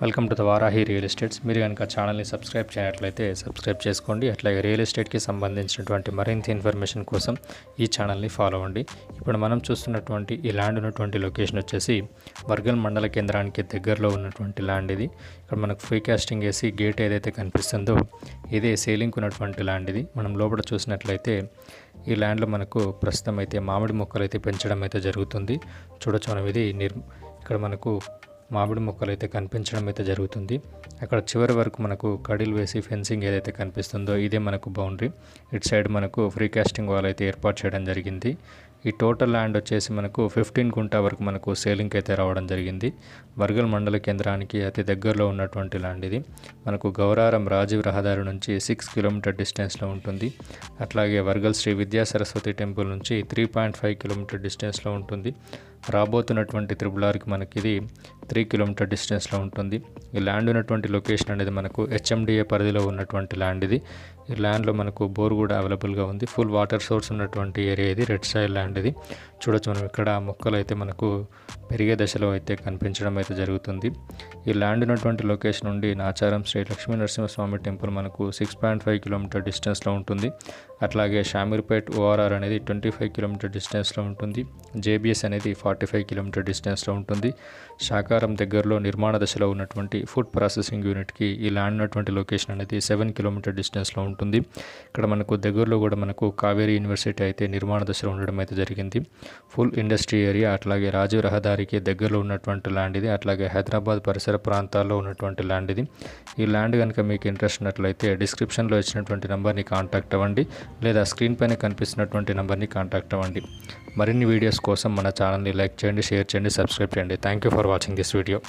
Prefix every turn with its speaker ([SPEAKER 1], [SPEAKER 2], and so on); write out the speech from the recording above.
[SPEAKER 1] Welcome to the Varahi real estates. మీరు కనుక ఛానల్ని సబ్స్క్రైబ్ చేయనట్లయితే సబ్స్క్రైబ్ చేసుకోండి. అట్లాగే రియల్ ఎస్టేట్కి సంబంధించినటువంటి మరింత ఇన్ఫర్మేషన్ కోసం ఈ ఛానల్ని ఫాలో అవ్వండి. ఇప్పుడు మనం చూస్తున్నటువంటి ఈ ల్యాండ్ ఉన్నటువంటి లొకేషన్ వచ్చేసి వర్గల్ మండల కేంద్రానికి దగ్గరలో ఉన్నటువంటి ల్యాండ్ ఇది. ఇక్కడ మనకు ఫ్రీ కాస్టింగ్ వేసి గేట్ ఏదైతే కనిపిస్తుందో ఇదే సేలింగ్ ఉన్నటువంటి ల్యాండ్ ఇది. మనం లోపల చూసినట్లయితే ఈ ల్యాండ్లో మనకు ప్రస్తుతం అయితే మామిడి మొక్కలు అయితే పెంచడం అయితే జరుగుతుంది. చూడొచ్చు మనం ఇది నిర్ ఇక్కడ మనకు మామిడి మొక్కలు అయితే కనిపించడం అయితే జరుగుతుంది. అక్కడ చివరి వరకు మనకు కడిలు వేసి ఫెన్సింగ్ ఏదైతే కనిపిస్తుందో ఇదే మనకు బౌండరీ. ఇటు సైడ్ మనకు ఫ్రీ కాస్టింగ్ వాల్ అయితే ఏర్పాటు చేయడం జరిగింది. ఈ టోటల్ ల్యాండ్ వచ్చేసి మనకు ఫిఫ్టీన్ గుంటా వరకు మనకు సేలింగ్ అయితే రావడం జరిగింది. వర్గల్ మండల కేంద్రానికి అతి దగ్గరలో ఉన్నటువంటి ల్యాండ్ ఇది. మనకు గౌరారం రాజీవ్ రహదారి నుంచి సిక్స్ కిలోమీటర్ డిస్టెన్స్లో ఉంటుంది. అట్లాగే వర్గల్ శ్రీ విద్యా సరస్వతి టెంపుల్ నుంచి త్రీ పాయింట్ ఫైవ్ కిలోమీటర్ డిస్టెన్స్లో ఉంటుంది. రాబోతున్నటువంటి త్రిబుల్ ఆర్కి మనకి ఇది త్రీ కిలోమీటర్ డిస్టెన్స్లో ఉంటుంది. ఈ ల్యాండ్ ఉన్నటువంటి లొకేషన్ అనేది మనకు హెచ్ఎండిఏ పరిధిలో ఉన్నటువంటి ల్యాండ్ ఇది. ఈ ల్యాండ్లో మనకు బోర్ కూడా అవైలబుల్గా ఉంది. ఫుల్ వాటర్ సోర్స్ ఉన్నటువంటి ఏరియా ఇది రెడ్ సైడ్ ల్యాండ్ ఇది. చూడొచ్చు మనం ఇక్కడ మొక్కలు అయితే మనకు పెరిగే దశలో అయితే కనిపించడం అయితే జరుగుతుంది. ఈ ల్యాండ్ ఉన్నటువంటి లొకేషన్ నుండి నాచారం శ్రీ లక్ష్మీ నరసింహస్వామి టెంపుల్ మనకు సిక్స్ పాయింట్ ఫైవ్ కిలోమీటర్ డిస్టెన్స్లో ఉంటుంది. అట్లాగే షామీర్పేట్ ఓఆర్ఆర్ అనేది ట్వంటీ ఫైవ్ కిలోమీటర్ డిస్టెన్స్లో ఉంటుంది. జేబీఎస్ అనేది ఫార్టీ ఫైవ్ కిలోమీటర్ డిస్టెన్స్లో ఉంటుంది. శాకారం దగ్గరలో నిర్మాణ దశలో ఉన్నటువంటి ఫుడ్ ప్రాసెసింగ్ యూనిట్కి ఈ ల్యాండ్ ఉన్నటువంటి లొకేషన్ అనేది సెవెన్ కిలోమీటర్ డిస్టెన్స్లో ఉంటుంది. ఇక్కడ మనకు దగ్గరలో కూడా మనకు కావేరీ యూనివర్సిటీ అయితే నిర్మాణ దశలో ఉండడం అయితే జరిగింది. ఫుల్ ఇండస్ట్రీ ఏరియా అట్లాగే రాజీవ్ రహదారికి దగ్గరలో ఉన్నటువంటి ల్యాండ్ ఇది అట్లాగే హైదరాబాద్ పరిసర ప్రాంతాల్లో ఉన్నటువంటి ల్యాండ్ ఇది. ఈ ల్యాండ్ కనుక మీకు ఇంట్రెస్ట్ ఉన్నట్లయితే డిస్క్రిప్షన్లో ఇచ్చినటువంటి నెంబర్ని కాంటాక్ట్ అవ్వండి. లేదా స్క్రీన్ పైన కనిపిస్తున్నటువంటి నెంబర్ని కాంటాక్ట్ అవ్వండి. మరిన్ని వీడియోస్ కోసం మన ఛానల్ని లైక్ చేయండి షేర్ చేయండి సబ్స్క్రైబ్ చేయండి. Thank you for watching this video